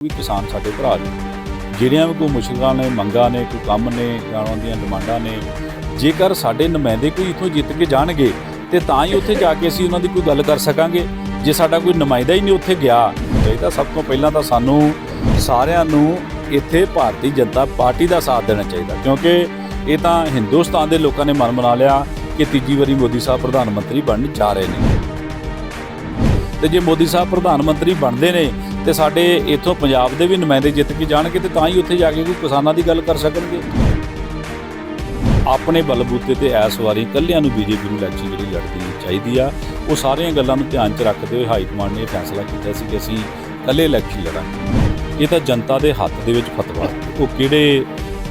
ਵੀ ਕਿਸਾਨ ਸਾਡੇ ਭਰਾ ਨੇ। ਜਿਹੜੀਆਂ ਵੀ ਕੋਈ ਮੁਸ਼ਕਲਾਂ ਨੇ, ਮੰਗਾਂ ਨੇ, ਕੋਈ ਕੰਮ ਨੇ ਜਾਂ ਉਹਨਾਂ ਦੀਆਂ ਡਿਮਾਂਡਾਂ ਨੇ, ਜੇਕਰ ਸਾਡੇ ਨੁਮਾਇੰਦੇ ਕੋਈ ਇਥੋਂ ਜਿੱਤ ਕੇ ਜਾਣਗੇ, ਤੇ ਤਾਂ ਹੀ ਉੱਥੇ ਜਾ ਕੇ ਅਸੀਂ ਉਹਨਾਂ ਦੀ ਕੋਈ ਗੱਲ ਕਰ ਸਕਾਂਗੇ। ਜੇ ਸਾਡਾ ਕੋਈ ਨੁਮਾਇੰਦਾ ਹੀ ਨਹੀਂ ਉੱਥੇ ਗਿਆ ਚਾਹੀਦਾ ਸਭ ਤੋਂ ਪਹਿਲਾਂ ਤਾਂ ਸਾਨੂੰ ਸਾਰਿਆਂ ਨੂੰ ਇੱਥੇ ਭਾਰਤੀ ਜਨਤਾ ਪਾਰਟੀ ਦਾ ਸਾਥ ਦੇਣਾ ਚਾਹੀਦਾ, ਕਿਉਂਕਿ ਇਹ ਤਾਂ ਹਿੰਦੁਸਤਾਨ ਦੇ ਲੋਕਾਂ ਨੇ ਮਨ ਬਣਾ ਲਿਆ ਕਿ ਤੀਜੀ ਵਾਰੀ ਮੋਦੀ ਸਾਹਿਬ ਪ੍ਰਧਾਨ ਮੰਤਰੀ ਬਣਨ ਜਾ ਰਹੇ ਨੇ। ਤੇ ਜੇ ਮੋਦੀ ਸਾਹਿਬ ਪ੍ਰਧਾਨ ਮੰਤਰੀ ਬਣਦੇ ਨੇ ਤੇ ਸਾਡੇ ਇੱਥੋਂ ਪੰਜਾਬ ਦੇ ਵੀ ਨੁਮਾਇੰਦੇ ਜਿੱਤ ਕੇ ਜਾਣਗੇ ਤੇ ਤਾਂ ਹੀ ਉੱਥੇ ਜਾ ਕੇ ਕੋਈ ਕਿਸਾਨਾਂ ਦੀ ਗੱਲ ਕਰ ਸਕਣਗੇ। ਆਪਣੇ ਬਲਬੂਤੇ ਤੇ ਇਸ ਵਾਰੀ ਕੱਲਿਆਂ ਨੂੰ ਬੀਜੇਪੀ ਨੂੰ ਇਲੈਕਸ਼ਨ ਜਿਹੜੀ ਲੜਨੀ ਚਾਹੀਦੀ ਆ, ਉਹ ਸਾਰੀਆਂ ਗੱਲਾਂ ਨੂੰ ਧਿਆਨ 'ਚ ਰੱਖਦੇ ਹੋਏ ਹਾਈ ਕਮਾਂਡ ਨੇ ਇਹ ਫੈਸਲਾ ਕੀਤਾ ਸੀ ਕਿ ਅਸੀਂ ਕੱਲੇ ਇਲੈਕਸ਼ਨ ਲੜਾਂਗੇ। ਇਹ ਤਾਂ ਜਨਤਾ ਦੇ ਹੱਥ ਦੇ ਵਿੱਚ ਫਤਵਾ। ਉਹ ਕਿਹੜੇ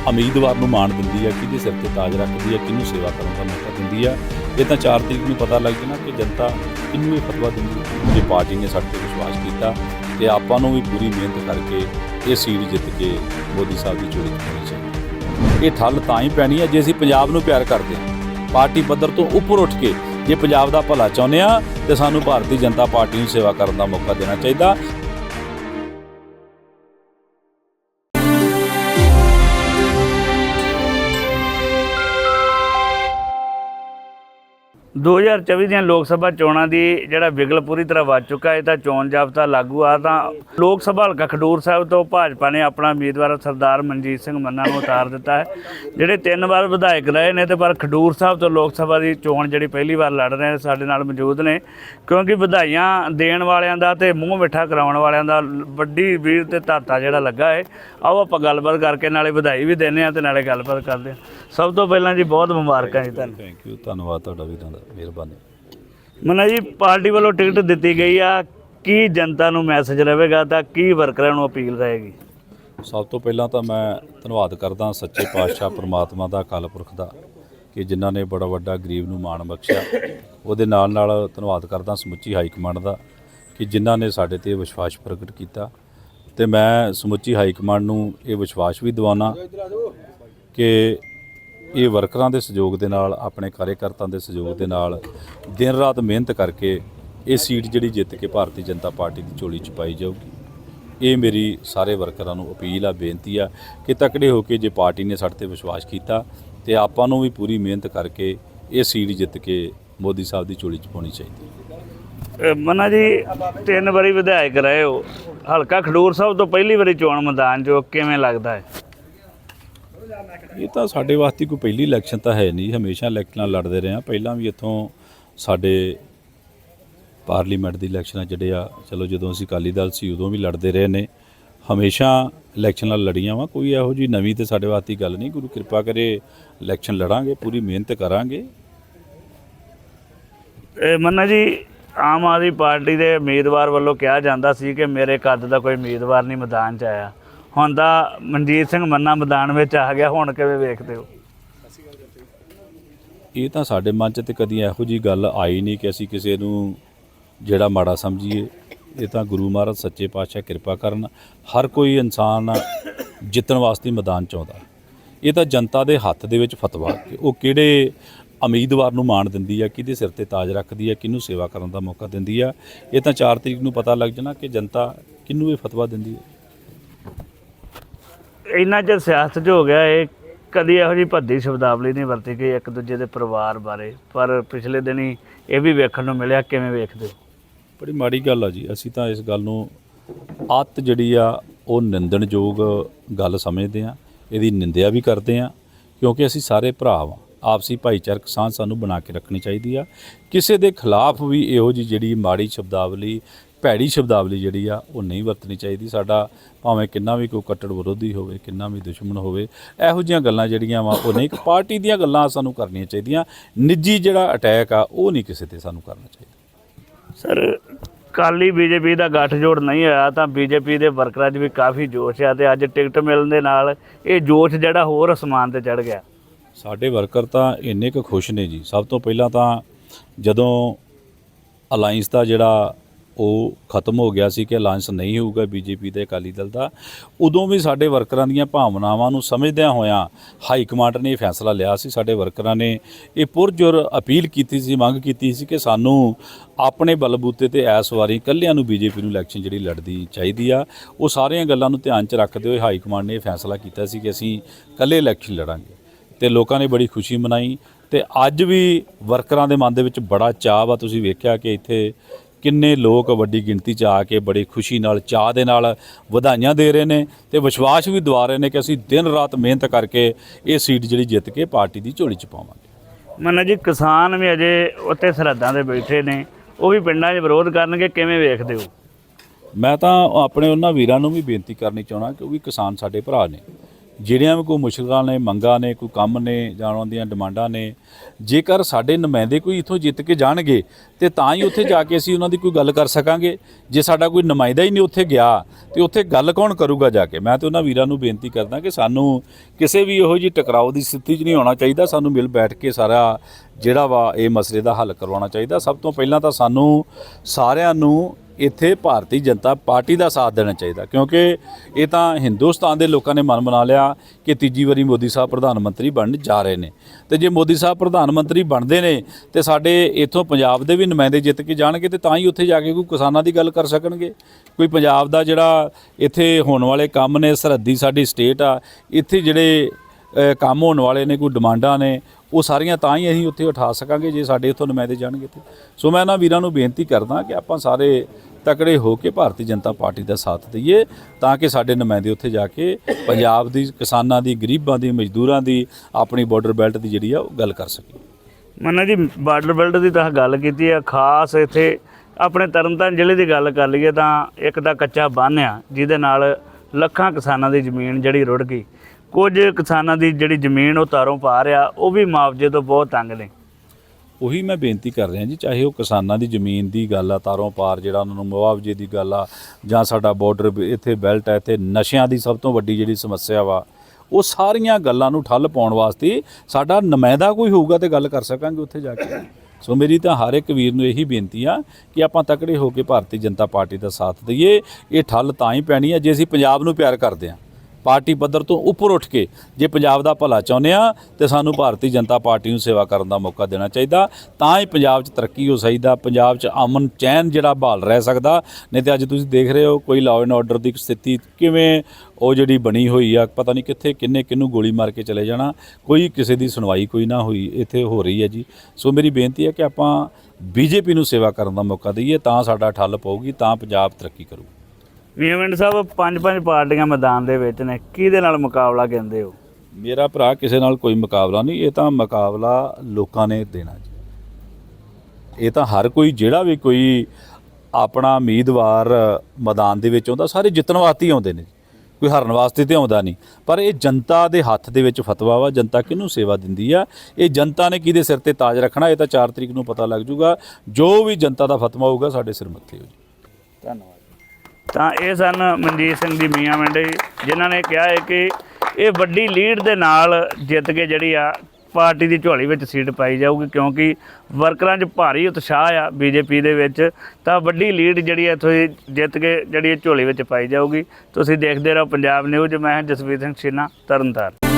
ਉਮੀਦਵਾਰ ਨੂੰ ਮਾਣ ਦਿੰਦੀ ਆ ਕਿਹਦੇ ਸਿਰ ਤੇ ਤਾਜ ਰੱਖਦੀ ਆ ਕਿਹਨੂੰ ਸੇਵਾ ਕਰਨ ਦਾ ਮੌਕਾ ਦਿੰਦੀ ਆ ਇਹ ਤਾਂ 4 ਤਰੀਕ ਨੂੰ ਪਤਾ ਲੱਗ ਜਾਣਾ ਕਿ ਜਨਤਾ ਕਿਹਨੂੰ ਇਹ ਫਤਵਾ ਦਿੰਦੀ ਹੈ। ਜੇ ਪਾਰਟੀ ਨੇ ਸਾਡੇ ਤੇ ਵਿਸ਼ਵਾਸ ਕੀਤਾ ਤੇ ਆਪਾਂ ਨੂੰ ਵੀ ਪੂਰੀ ਮਿਹਨਤ ਕਰਕੇ ਇਹ ਸੀਟ ਜਿੱਤ ਕੇ ਮੋਦੀ ਸਾਹਿਬ ਦੀ ਝੋਲੀ ਕਰਨੀ ਚਾਹੀਦੀ। ਇਹ ਠੱਲ ਤਾਂ ਹੀ ਪੈਣੀ ਹੈ, ਜੇ ਅਸੀਂ ਪੰਜਾਬ ਨੂੰ ਪਿਆਰ ਕਰਦੇ ਹਾਂ। ਪਾਰਟੀ ਪੱਧਰ ਤੋਂ ਉੱਪਰ ਉੱਠ ਕੇ ਜੇ ਪੰਜਾਬ ਦਾ ਭਲਾ ਚਾਹੁੰਦੇ ਆ ਤੇ ਸਾਨੂੰ ਭਾਰਤੀ ਜਨਤਾ ਪਾਰਟੀ ਨੂੰ ਸੇਵਾ ਕਰਨ ਦਾ ਮੌਕਾ ਦੇਣਾ ਚਾਹੀਦਾ। 2024 ਦੀਆਂ ਲੋਕ ਸਭਾ ਚੋਣਾਂ ਦੀ ਜਿਹੜਾ ਵਿਗਲ ਪੂਰੀ ਤਰ੍ਹਾਂ ਵੱਜ ਚੁੱਕਾ ਹੈ ਤਾਂ ਚੋਣ ਜਾਬਤਾ ਲਾਗੂ ਆ, ਤਾਂ ਲੋਕ ਸਭਾ ਹਲਕਾ ਖਡੂਰ ਸਾਹਿਬ ਤੋਂ ਭਾਜਪਾ ਨੇ ਆਪਣਾ ਉਮੀਦਵਾਰ ਸਰਦਾਰ ਮਨਜੀਤ ਸਿੰਘ ਮੰਨਾ ਨੂੰ ਉਤਾਰ ਦਿੱਤਾ ਹੈ। ਜਿਹੜੇ ਤਿੰਨ ਵਾਰ ਵਿਧਾਇਕ ਰਹੇ ਨੇ ਤੇ ਪਰ ਖਡੂਰ ਸਾਹਿਬ ਤੋਂ ਲੋਕ ਸਭਾ ਦੀ ਚੋਣ ਜਿਹੜੀ ਪਹਿਲੀ ਵਾਰ ਲੜ ਰਹੇ ਨੇ ਸਾਡੇ ਨਾਲ ਮੌਜੂਦ ਨੇ। ਕਿਉਂਕਿ ਵਧਾਈਆਂ ਦੇਣ ਵਾਲਿਆਂ ਦਾ ਤੇ ਮੂੰਹ ਮਿੱਠਾ ਕਰਾਉਣ ਵਾਲਿਆਂ ਦਾ ਵੱਡੀ ਵੀਰ ਤੇ ਧਾਤਾ ਜਿਹੜਾ ਲੱਗਾ ਹੈ। ਆਓ ਆਪਾਂ ਗੱਲਬਾਤ ਕਰਕੇ ਨਾਲੇ ਵਧਾਈ ਵੀ ਦਿੰਦੇ ਆ ਤੇ ਨਾਲੇ ਗੱਲਬਾਤ ਕਰਦੇ ਆ ਸਭ ਤੋਂ ਪਹਿਲਾਂ ਜੀ ਬਹੁਤ ਮੁਬਾਰਕਾਂ ਜੀ ਤੁਹਾਨੂੰ ਥੈਂਕ ਯੂ ਧੰਨਵਾਦ ਤੁਹਾਡਾ ਵੀ ਦਾ ਮਿਹਰਬਾਨੀ। ਮਨਾ ਜੀ ਪਾਰਟੀ ਵੱਲੋਂ ਟਿਕਟ ਦਿੱਤੀ ਗਈ ਆ। ਕੀ ਜਨਤਾ ਨੂੰ ਮੈਸੇਜ ਰਹੇਗਾ ਤਾਂ ਕੀ ਵਰਕਰਾਂ ਨੂੰ ਅਪੀਲ ਰਹੇਗੀ? ਸਭ ਤੋਂ ਪਹਿਲਾਂ ਤਾਂ ਮੈਂ ਧੰਨਵਾਦ ਕਰਦਾ ਸੱਚੇ ਪਾਤਸ਼ਾਹ ਪ੍ਰਮਾਤਮਾ ਦਾ ਅਕਾਲ ਪੁਰਖ ਦਾ ਕਿ ਜਿਨ੍ਹਾਂ ਨੇ ਬੜਾ ਵੱਡਾ ਗਰੀਬ ਨੂੰ ਮਾਣ ਬਖਸ਼ਿਆ। ਉਹਦੇ ਨਾਲ ਨਾਲ ਧੰਨਵਾਦ ਕਰਦਾ ਸਮੁੱਚੀ ਹਾਈ ਕਮਾਂਡ ਦਾ ਕਿ ਜਿਨ੍ਹਾਂ ਨੇ ਸਾਡੇ ਤੇ ਵਿਸ਼ਵਾਸ ਪ੍ਰਗਟ ਕੀਤਾ। ਤੇ ਮੈਂ ਸਮੁੱਚੀ ਹਾਈ ਕਮਾਂਡ ਨੂੰ ਇਹ ਵਿਸ਼ਵਾਸ ਵੀ ਦਿਵਾਉਣਾ ਕਿ ਇਹ ਵਰਕਰਾਂ ਦੇ ਸਹਿਯੋਗ ਦੇ ਨਾਲ, ਆਪਣੇ ਕਾਰਜਕਰਤਾਂ ਦੇ ਸਹਿਯੋਗ ਦੇ ਨਾਲ ਦਿਨ ਰਾਤ ਮਿਹਨਤ ਕਰਕੇ ਇਹ ਸੀਟ ਜਿਹੜੀ ਜਿੱਤ ਕੇ ਭਾਰਤੀ ਜਨਤਾ ਪਾਰਟੀ ਦੀ ਝੋਲੀ 'ਚ ਪਾਈ ਜਾਊਗੀ। ਇਹ ਮੇਰੀ ਸਾਰੇ ਵਰਕਰਾਂ ਨੂੰ ਅਪੀਲ ਆ, ਬੇਨਤੀ ਆ ਕਿ ਤਕੜੇ ਹੋ ਕੇ ਜੇ ਪਾਰਟੀ ਨੇ ਸਾਡੇ ਤੇ ਵਿਸ਼ਵਾਸ ਕੀਤਾ ਤੇ ਆਪਾਂ ਨੂੰ ਵੀ ਪੂਰੀ ਮਿਹਨਤ ਕਰਕੇ ਇਹ ਸੀਟ ਜਿੱਤ ਕੇ ਮੋਦੀ ਸਾਹਿਬ ਦੀ ਝੋਲੀ 'ਚ ਪਾਉਣੀ ਚਾਹੀਦੀ ਹੈ। ਮਨਾ ਜੀ, ਤਿੰਨ ਵਾਰੀ ਵਿਧਾਇਕ ਰਹੇ ਹੋ। ਹਲਕਾ ਖਡੂਰ ਸਾਹਿਬ ਤੋਂ ਪਹਿਲੀ ਵਾਰੀ ਚੋਣ ਮੈਦਾਨ ਜੋ ਕਿਵੇਂ ਲੱਗਦਾ ਹੈ? ਇਹ ਤਾਂ ਸਾਡੇ ਵਾਸਤੇ ਕੋਈ ਪਹਿਲੀ ਇਲੈਕਸ਼ਨ ਤਾਂ ਹੈ ਨਹੀਂ, ਹਮੇਸ਼ਾ ਇਲੈਕਸ਼ਨਾਂ ਲੜਦੇ ਰਹੇ ਆ ਪਹਿਲਾਂ ਵੀ ਇੱਥੋਂ ਸਾਡੇ ਪਾਰਲੀਮੈਂਟ ਦੀ ਇਲੈਕਸ਼ਨਾਂ ਜਿਹੜੇ ਆ, ਚਲੋ ਜਦੋਂ ਅਸੀਂ ਅਕਾਲੀ ਦਲ ਸੀ ਉਦੋਂ ਵੀ ਲੜਦੇ ਰਹੇ ਨੇ। ਹਮੇਸ਼ਾ ਇਲੈਕਸ਼ਨਾਂ ਲੜੀਆਂ ਵਾ, ਕੋਈ ਇਹੋ ਜੀ ਨਵੀਂ ਤੇ ਸਾਡੇ ਵਾਸਤੇ ਗੱਲ ਨਹੀਂ। ਗੁਰੂ ਕਿਰਪਾ ਕਰੇ ਇਲੈਕਸ਼ਨ ਲੜਾਂਗੇ, ਪੂਰੀ ਮਿਹਨਤ ਕਰਾਂਗੇ। ਇਹ ਮਨਾ ਜੀ, ਆਮ ਆਦਮੀ ਪਾਰਟੀ ਦੇ ਉਮੀਦਵਾਰ ਵੱਲੋਂ ਕਿਹਾ ਜਾਂਦਾ ਸੀ ਕਿ ਮੇਰੇ ਕੱਦ ਦਾ ਕੋਈ ਉਮੀਦਵਾਰ ਨਹੀਂ ਮੈਦਾਨ 'ਚ ਆਇਆ। ਹੁਣ ਤਾਂ ਮਨਜੀਤ ਸਿੰਘ ਮੰਨਾ ਮੈਦਾਨ ਵਿੱਚ ਆ ਗਿਆ, ਹੁਣ ਕਿਵੇਂ ਵੇਖਦੇ ਹੋ? ਇਹ ਤਾਂ ਸਾਡੇ ਮਨ 'ਚ ਤੇ ਕਦੀ ਇਹੋ ਜੀ ਗੱਲ ਆਈ ਨਹੀਂ ਕਿ ਅਸੀਂ ਕਿਸੇ ਨੂੰ ਜਿਹੜਾ ਮਾੜਾ ਸਮਝੀਏ। ਇਹ ਤਾਂ ਗੁਰੂ ਮਹਾਰਾਜ ਸੱਚੇ ਪਾਤਸ਼ਾਹ ਕਿਰਪਾ ਕਰਨ, ਹਰ ਕੋਈ ਇਨਸਾਨ ਜਿੱਤਣ ਵਾਸਤੇ ਮੈਦਾਨ 'ਚ ਆਉਂਦਾ। ਇਹ ਤਾਂ ਜਨਤਾ ਦੇ ਹੱਥ ਦੇ ਵਿੱਚ ਫਤਵਾ ਕਿ ਉਹ ਕਿਹੜੇ ਉਮੀਦਵਾਰ ਨੂੰ ਮਾਣ ਦਿੰਦੀ ਆ, ਕਿਹਦੇ ਸਿਰ ਤੇ ਤਾਜ ਰੱਖਦੀ ਆ, ਕਿਹਨੂੰ ਸੇਵਾ ਕਰਨ ਦਾ ਮੌਕਾ ਦਿੰਦੀ ਆ। ਇਹ ਤਾਂ 4 ਤਰੀਕ ਨੂੰ ਪਤਾ ਲੱਗ ਜਾਣਾ ਕਿ ਜਨਤਾ ਕਿਹਨੂੰ ਇਹ ਫਤਵਾ ਦਿੰਦੀ ਹੈ ਇੰਨਾ ਚਿਰ ਸਿਆਸਤ 'ਚ ਹੋ ਗਿਆ ਇਹ, ਕਦੀ ਇਹੋ ਜਿਹੀ ਭੱਦੀ ਸ਼ਬਦਾਵਲੀ ਨਹੀਂ ਵਰਤੀ ਗਈ ਇੱਕ ਦੂਜੇ ਦੇ ਪਰਿਵਾਰ ਬਾਰੇ। ਪਰ ਪਿਛਲੇ ਦਿਨੀ ਇਹ ਵੀ ਵੇਖਣ ਨੂੰ ਮਿਲਿਆ, ਕਿਵੇਂ ਵੇਖਦੇ ਹੋ? ਬੜੀ ਮਾੜੀ ਗੱਲ ਆ ਜੀ। ਅਸੀਂ ਤਾਂ ਇਸ ਗੱਲ ਨੂੰ ਅੱਤ ਜਿਹੜੀ ਆ, ਉਹ ਨਿੰਦਣਯੋਗ ਗੱਲ ਸਮਝਦੇ ਆ। ਇਹਦੀ ਨਿੰਦਿਆ ਵੀ ਕਰਦੇ ਆ, ਕਿਉਂਕਿ ਅਸੀਂ ਸਾਰੇ ਭਰਾ ਵਾਂ। ਆਪਸੀ ਭਾਈਚਾਰਕ ਸਾਂਝ ਸਾਨੂੰ ਬਣਾ ਕੇ ਰੱਖਣੀ ਚਾਹੀਦੀ ਆ। ਕਿਸੇ ਦੇ ਖਿਲਾਫ ਵੀ ਇਹੋ ਜੀ ਜਿਹੜੀ ਮਾੜੀ ਸ਼ਬਦਾਵਲੀ ਭੈੜੀ ਸ਼ਬਦਾਵਲੀ ਜਿਹੜੀ ਆ ਉਹ ਨਹੀਂ ਵਰਤਣੀ ਚਾਹੀਦੀ। ਸਾਡਾ ਭਾਵੇਂ ਕਿੰਨਾ ਵੀ ਕੋਈ ਕੱਟੜ ਵਿਰੋਧੀ ਹੋਵੇ ਕਿੰਨਾ ਵੀ ਦੁਸ਼ਮਣ ਹੋਵੇ ਇਹੋ ਜਿਹੀਆਂ ਗੱਲਾਂ ਜਿਹੜੀਆਂ ਵਾ ਉਹ ਨਹੀਂ। ਇੱਕ ਪਾਰਟੀ ਦੀਆਂ ਗੱਲਾਂ ਸਾਨੂੰ ਕਰਨੀਆਂ ਚਾਹੀਦੀਆਂ। ਨਿੱਜੀ ਜਿਹੜਾ ਅਟੈਕ ਆ ਉਹ ਨਹੀਂ ਕਿਸੇ ਤੇ ਸਾਨੂੰ ਕਰਨਾ ਚਾਹੀਦਾ। ਸਰ ਕਾਲੀ ਬੀਜੇਪੀ ਦਾ ਗੱਠਜੋੜ ਨਹੀਂ ਹੋਇਆ ਤਾਂ ਬੀਜੇਪੀ ਦੇ ਵਰਕਰਾਂ 'ਚ ਵੀ ਕਾਫੀ ਜੋਸ਼ ਆ ਤੇ ਅੱਜ ਟਿਕਟ ਮਿਲਣ ਦੇ ਨਾਲ ਇਹ ਜੋਸ਼ ਜਿਹੜਾ ਹੋਰ ਅਸਮਾਨ ਤੇ ਚੜ ਗਿਆ। ਸਾਡੇ ਵਰਕਰ ਤਾਂ ਇੰਨੇ ਕੁ ਖੁਸ਼ ਨੇ ਜੀ। ਸਭ ਤੋਂ ਪਹਿਲਾਂ ਤਾਂ ਜਦੋਂ ਅਲਾਈਅੰਸ ਦਾ ਜਿਹੜਾ ਉਹ ਖਤਮ ਹੋ ਗਿਆ ਸੀ ਕਿ ਅਲਾਈਅੰਸ ਨਹੀਂ ਹੋਊਗਾ ਬੀਜੇਪੀ ਤੇ ਅਕਾਲੀ ਦਲ ਦਾ, ਉਦੋਂ ਵੀ ਸਾਡੇ ਵਰਕਰਾਂ ਦੀਆਂ ਭਾਵਨਾਵਾਂ ਨੂੰ ਸਮਝਦਿਆਂ ਹੋਇਆਂ ਹਾਈ ਕਮਾਂਡ ਨੇ ਇਹ ਫੈਸਲਾ ਲਿਆ ਸੀ। ਸਾਡੇ ਵਰਕਰਾਂ ਨੇ ਇਹ ਪੁਰਜੋਰ ਅਪੀਲ ਕੀਤੀ ਸੀ, ਮੰਗ ਕੀਤੀ ਸੀ ਕਿ ਸਾਨੂੰ ਆਪਣੇ ਬਲਬੂਤੇ ਤੇ ਇਸ ਵਾਰੀ ਇਕੱਲਿਆਂ ਨੂੰ ਬੀਜੇਪੀ ਨੂੰ ਇਲੈਕਸ਼ਨ ਜਿਹੜੀ ਲੜਦੀ ਚਾਹੀਦੀ ਆ, ਉਹ ਸਾਰੀਆਂ ਗੱਲਾਂ ਨੂੰ ਧਿਆਨ 'ਚ ਰੱਖਦੇ ਹੋਏ ਹਾਈ ਕਮਾਂਡ ਨੇ ਇਹ ਫੈਸਲਾ ਕੀਤਾ ਸੀ ਕਿ ਅਸੀਂ ਇਕੱਲੇ ਇਲੈਕਸ਼ਨ ਲੜਾਂਗੇ। ਤੇ ਲੋਕਾਂ ਨੇ ਬੜੀ ਖੁਸ਼ੀ ਮਨਾਈ ਤੇ ਅੱਜ ਵੀ ਵਰਕਰਾਂ ਦੇ ਮਨ ਦੇ ਵਿੱਚ ਬੜਾ ਚਾਅ ਵਾ। ਤੁਸੀਂ ਵੇਖਿਆ ਕਿ ਇੱਥੇ ਕਿੰਨੇ ਲੋਕ ਵੱਡੀ ਗਿਣਤੀ 'ਚ ਆ ਕੇ ਬੜੀ ਖੁਸ਼ੀ ਨਾਲ ਚਾਅ ਦੇ ਨਾਲ ਵਧਾਈਆਂ ਦੇ ਰਹੇ ਨੇ ਤੇ ਵਿਸ਼ਵਾਸ ਵੀ ਦਿਵਾ ਰਹੇ ਨੇ ਕਿ ਅਸੀਂ ਦਿਨ ਰਾਤ ਮਿਹਨਤ ਕਰਕੇ ਇਹ ਸੀਟ ਜਿਹੜੀ ਜਿੱਤ ਕੇ ਪਾਰਟੀ ਦੀ ਝੋਲੀ 'ਚ ਪਾਵਾਂਗੇ। ਮੰਨਾ ਜੀ ਕਿਸਾਨ ਵੀ ਅਜੇ ਉੱਤੇ ਸਰਹੱਦਾਂ ਦੇ ਬੈਠੇ ਨੇ। ਉਹ ਵੀ ਪਿੰਡਾਂ 'ਚ ਵਿਰੋਧ ਕਰਨਗੇ ਕਿਵੇਂ ਵੇਖਦੇ ਹੋ? ਮੈਂ ਤਾਂ ਆਪਣੇ ਉਹਨਾਂ ਵੀਰਾਂ ਨੂੰ ਵੀ ਬੇਨਤੀ ਕਰਨੀ ਚਾਹਣਾ ਕਿ ਉਹ ਵੀ ਕਿਸਾਨ ਸਾਡੇ ਭਰਾ ਨੇ। ਜਿਹੜੀਆਂ ਵੀ ਕੋਈ ਮੁਸ਼ਕਲਾਂ ਨੇ, ਮੰਗਾਂ ਨੇ, ਕੋਈ ਕੰਮ ਨੇ ਜਾਂ ਉਹਨਾਂ ਦੀਆਂ ਡਿਮਾਂਡਾਂ ਨੇ, ਜੇਕਰ ਸਾਡੇ ਨੁਮਾਇੰਦੇ ਕੋਈ ਇਥੋਂ ਜਿੱਤ ਕੇ ਜਾਣਗੇ, ਤੇ ਤਾਂ ਹੀ ਉੱਥੇ ਜਾ ਕੇ ਅਸੀਂ ਉਹਨਾਂ ਦੀ ਕੋਈ ਗੱਲ ਕਰ ਸਕਾਂਗੇ। ਜੇ ਸਾਡਾ ਕੋਈ ਨੁਮਾਇੰਦਾ ਹੀ ਨਹੀਂ ਉੱਥੇ ਗਿਆ, ਤੇ ਉੱਥੇ ਗੱਲ ਕੌਣ ਕਰੂਗਾ ਜਾ ਕੇ? ਮੈਂ ਤੇ ਉਹਨਾਂ ਵੀਰਾਂ ਨੂੰ ਬੇਨਤੀ ਕਰਦਾ ਕਿ ਸਾਨੂੰ ਕਿਸੇ ਵੀ ਇਹੋ ਜਿਹੀ ਟਕਰਾਓ ਦੀ ਸਥਿਤੀ 'ਚ ਨਹੀਂ ਆਉਣਾ ਚਾਹੀਦਾ। ਸਾਨੂੰ ਮਿਲ ਬੈਠ ਕੇ ਸਾਰਾ ਜਿਹੜਾ ਵਾ ਇਹ ਮਸਲੇ ਦਾ ਹੱਲ ਕਰਵਾਉਣਾ ਚਾਹੀਦਾ। ਸਭ ਤੋਂ ਪਹਿਲਾਂ ਤਾਂ ਸਾਨੂੰ ਸਾਰਿਆਂ ਨੂੰ ਇੱਥੇ ਭਾਰਤੀ ਜਨਤਾ ਪਾਰਟੀ ਦਾ ਸਾਥ ਦੇਣਾ ਚਾਹੀਦਾ, ਕਿਉਂਕਿ ਇਹ ਤਾਂ ਹਿੰਦੁਸਤਾਨ ਦੇ ਲੋਕਾਂ ਨੇ ਮਨ ਬਣਾ ਲਿਆ ਕਿ ਤੀਜੀ ਵਾਰੀ ਮੋਦੀ ਸਾਹਿਬ ਪ੍ਰਧਾਨ ਮੰਤਰੀ ਬਣਨ ਜਾ ਰਹੇ ਨੇ। ਤੇ ਜੇ ਮੋਦੀ ਸਾਹਿਬ ਪ੍ਰਧਾਨ ਮੰਤਰੀ ਬਣਦੇ ਨੇ, ਤੇ ਸਾਡੇ ਇੱਥੋਂ ਪੰਜਾਬ ਦੇ ਵੀ ਨੁਮਾਇੰਦੇ ਜਿੱਤ ਕੇ ਜਾਣਗੇ ਤੇ ਤਾਂ ਹੀ ਉੱਥੇ ਜਾ ਕੇ ਕੋਈ ਕਿਸਾਨਾਂ ਦੀ ਗੱਲ ਕਰ ਸਕਣਗੇ। ਕੋਈ ਪੰਜਾਬ ਦਾ ਜਿਹੜਾ ਇੱਥੇ ਹੋਣ ਵਾਲੇ ਕੰਮ ਨੇ, ਸਰਹੱਦੀ ਸਾਡੀ ਸਟੇਟ ਆ, ਇੱਥੇ ਜਿਹੜੇ ਕੰਮ ਹੋਣ ਵਾਲੇ ਨੇ, ਕੋਈ ਡਿਮਾਂਡਾਂ ਨੇ ਉਹ ਸਾਰੀਆਂ ਤਾਂ ਹੀ ਅਸੀਂ ਉੱਥੇ ਉਠਾ ਸਕਾਂਗੇ ਜੇ ਸਾਡੇ ਉੱਥੋਂ ਨੁਮਾਇੰਦੇ ਜਾਣਗੇ ਤੇ ਸੋ ਮੈਂ ਇਹਨਾਂ ਵੀਰਾਂ ਨੂੰ ਬੇਨਤੀ ਕਰਦਾ ਕਿ ਆਪਾਂ ਸਾਰੇ ਤਕੜੇ ਹੋ ਕੇ ਭਾਰਤੀ ਜਨਤਾ ਪਾਰਟੀ ਦਾ ਸਾਥ ਦਈਏ ਤਾਂ ਕਿ ਸਾਡੇ ਨੁਮਾਇੰਦੇ ਉੱਥੇ ਜਾ ਕੇ ਪੰਜਾਬ ਦੀ, ਕਿਸਾਨਾਂ ਦੀ, ਗਰੀਬਾਂ ਦੀ, ਮਜ਼ਦੂਰਾਂ ਦੀ, ਆਪਣੀ ਬਾਰਡਰ ਬੈਲਟ ਦੀ ਜਿਹੜੀ ਆ ਉਹ ਗੱਲ ਕਰ ਸਕੀਏ। ਮੰਨਾ ਜੀ ਬਾਰਡਰ ਬੈਲਟ ਦੀ ਤਾਂ ਗੱਲ ਕੀਤੀ ਆ, ਖਾਸ ਇੱਥੇ ਆਪਣੇ ਤਰਨਤਾਰਨ ਜ਼ਿਲ੍ਹੇ ਦੀ ਗੱਲ ਕਰ ਲਈਏ ਤਾਂ ਇੱਕ ਤਾਂ ਕੱਚਾ ਬੰਨ੍ਹ ਆ, ਜਿਹਦੇ ਨਾਲ ਲੱਖਾਂ ਕਿਸਾਨਾਂ ਦੀ ਜ਼ਮੀਨ ਜਿਹੜੀ ਰੁੜ ਗਈ। ਕੁਝ ਕਿਸਾਨਾਂ ਦੀ ਜਿਹੜੀ ਜ਼ਮੀਨ ਉਹ ਤਾਰੋਂ ਪਾਰ ਰਿਹਾ, ਉਹ ਵੀ ਮੁਆਵਜ਼ੇ ਤੋਂ ਬਹੁਤ ਤੰਗ ਨੇ। ਉਹੀ ਮੈਂ ਬੇਨਤੀ ਕਰ ਰਿਹਾ ਜੀ, ਚਾਹੇ ਉਹ ਕਿਸਾਨਾਂ ਦੀ ਜ਼ਮੀਨ ਦੀ ਗੱਲ ਆ, ਤਾਰੋਂ ਪਾਰ ਜਿਹੜਾ ਉਹਨਾਂ ਨੂੰ ਮੁਆਵਜ਼ੇ ਦੀ ਗੱਲ ਆ, ਜਾਂ ਸਾਡਾ ਬਾਰਡਰ ਇੱਥੇ ਬੈਲਟ ਹੈ ਇੱਥੇ ਨਸ਼ਿਆਂ ਦੀ ਸਭ ਤੋਂ ਵੱਡੀ ਜਿਹੜੀ ਸਮੱਸਿਆ ਵਾ, ਉਹ ਸਾਰੀਆਂ ਗੱਲਾਂ ਨੂੰ ਠੱਲ ਪਾਉਣ ਵਾਸਤੇ ਸਾਡਾ ਨੁਮਾਇੰਦਾ ਕੋਈ ਹੋਊਗਾ ਤੇ ਗੱਲ ਕਰ ਸਕਾਂਗੇ ਉੱਥੇ ਜਾ ਕੇ। ਸੋ ਮੇਰੀ ਤਾਂ ਹਰ ਇੱਕ ਵੀਰ ਨੂੰ ਇਹੀ ਬੇਨਤੀ ਆ ਕਿ ਆਪਾਂ ਤਕੜੇ ਹੋ ਕੇ ਭਾਰਤੀ ਜਨਤਾ ਪਾਰਟੀ ਦਾ ਸਾਥ ਦਈਏ, ਇਹ ਠੱਲ ਤਾਂ ਹੀ ਪੈਣੀ ਆ ਜੇ ਅਸੀਂ ਪੰਜਾਬ ਨੂੰ ਪਿਆਰ ਕਰਦੇ ਆ। ਪਾਰਟੀ ਪੱਧਰ ਤੋਂ ਉੱਪਰ ਉੱਠ ਕੇ ਜੇ ਪੰਜਾਬ ਦਾ ਭਲਾ ਚਾਹੁੰਦੇ ਆ ਤੇ ਸਾਨੂੰ ਭਾਰਤੀ ਜਨਤਾ ਪਾਰਟੀ ਨੂੰ ਸੇਵਾ ਕਰਨ ਦਾ ਮੌਕਾ ਦੇਣਾ ਚਾਹੀਦਾ, ਤਾਂ ਹੀ ਪੰਜਾਬ 'ਚ ਤਰੱਕੀ ਹੋ ਸਕਦਾ ਪੰਜਾਬ 'ਚ ਅਮਨ ਚੈਨ ਜਿਹੜਾ ਬਹਾਲ ਰਹਿ ਸਕਦਾ। ਨਹੀਂ ਤੇ ਅੱਜ ਤੁਸੀਂ ਦੇਖ ਰਹੇ ਹੋ ਕੋਈ ਲਾਅ ਐਂਡ ਆਰਡਰ ਦੀ ਸਥਿਤੀ ਕਿਵੇਂ ਉਹ ਜਿਹੜੀ ਬਣੀ ਹੋਈ ਆ, ਪਤਾ ਨਹੀਂ ਕਿੱਥੇ ਕਿੰਨੇ ਕਿਹਨੂੰ ਗੋਲੀ ਮਾਰ ਕੇ ਚਲੇ ਜਾਣਾ, ਕੋਈ ਕਿਸੇ ਦੀ ਸੁਣਵਾਈ ਕੋਈ ਨਾ ਹੋਈ, ਇੱਥੇ ਹੋ ਰਹੀ ਹੈ ਜੀ। ਸੋ ਮੇਰੀ ਬੇਨਤੀ ਹੈ ਕਿ ਆਪਾਂ ਬੀਜੇਪੀ ਨੂੰ ਸੇਵਾ ਕਰਨ ਦਾ ਮੌਕਾ ਦਈਏ, ਤਾਂ ਸਾਡਾ ਠੱਲ ਪਊਗੀ, ਤਾਂ ਪੰਜਾਬ ਤਰੱਕੀ ਕਰੂ ਵੀਰਮਿੰਟ ਸਾਹਿਬ, ਪੰਜ ਪੰਜ ਪਾਰਟੀਆਂ ਮੈਦਾਨ ਦੇ ਵਿੱਚ ਨੇ, ਕਿਹਦੇ ਨਾਲ ਮੁਕਾਬਲਾ ਕਹਿੰਦੇ ਹੋ? ਮੇਰਾ ਭਰਾ ਕਿਸੇ ਨਾਲ ਕੋਈ ਮੁਕਾਬਲਾ ਨਹੀਂ, ਇਹ ਤਾਂ ਮੁਕਾਬਲਾ ਲੋਕਾਂ ਨੇ ਦੇਣਾ ਜੀ। ਇਹ ਤਾਂ ਹਰ ਕੋਈ, ਜਿਹੜਾ ਵੀ ਕੋਈ ਆਪਣਾ ਉਮੀਦਵਾਰ ਮੈਦਾਨ ਦੇ ਵਿੱਚ ਆਉਂਦਾ, ਸਾਰੇ ਜਿੱਤਣ ਵਾਸਤੇ ਹੀ ਆਉਂਦੇ ਨੇ ਕੋਈ ਹਰਨ ਵਾਸਤੇ ਤੇ ਆਉਂਦਾ ਨਹੀਂ। ਪਰ ਇਹ ਜਨਤਾ ਦੇ ਹੱਥ ਦੇ ਵਿੱਚ ਫਤਵਾ ਵਾ, ਜਨਤਾ ਕਿਹਨੂੰ ਸੇਵਾ ਦਿੰਦੀ ਆ? ਇਹ ਜਨਤਾ ਨੇ ਕਿਹਦੇ ਸਿਰ ਤੇ ਤਾਜ ਰੱਖਣਾ, ਇਹ ਤਾਂ 4 ਤਰੀਕ ਨੂੰ ਪਤਾ ਲੱਗ ਜੂਗਾ ਜੋ ਵੀ ਜਨਤਾ ਦਾ ਫਤਵਾ ਹੋਊਗਾ, ਸਾਡੇ ਸਿਰ ਮੱਥੇ ਹੋ ਜੀ। ਧੰਨਵਾਦ। ਤਾਂ ਇਹ ਸਨ ਮਨਜੀਤ ਸਿੰਘ ਦੀ ਮੀਆਂ ਮੰਡੇ ਜਿਨ੍ਹਾਂ ਨੇ ਕਿਹਾ ਹੈ ਕਿ ਇਹ ਵੱਡੀ ਲੀਡ ਦੇ ਨਾਲ ਜਿੱਤ ਕੇ ਜਿਹੜੀ ਆ ਪਾਰਟੀ ਦੀ ਝੋਲੀ ਵਿੱਚ ਸੀਟ ਪਾਈ ਜਾਊਗੀ, ਕਿਉਂਕਿ ਵਰਕਰਾਂ 'ਚ ਭਾਰੀ ਉਤਸ਼ਾਹ ਆ ਬੀਜੇਪੀ ਦੇ ਵਿੱਚ, ਤਾਂ ਵੱਡੀ ਲੀਡ ਜਿਹੜੀ ਹੈ ਇੱਥੋਂ ਦੀ ਜਿੱਤ ਕੇ ਜਿਹੜੀ ਝੋਲੀ ਵਿੱਚ ਪਾਈ ਜਾਊਗੀ। ਤੁਸੀਂ ਦੇਖਦੇ ਰਹੋ ਪੰਜਾਬ ਨਿਊਜ਼, ਮੈਂ ਹਾਂ ਜਸਵੀਰ ਸਿੰਘ ਛੀਨਾ, ਤਰਨਤਾਰਨ।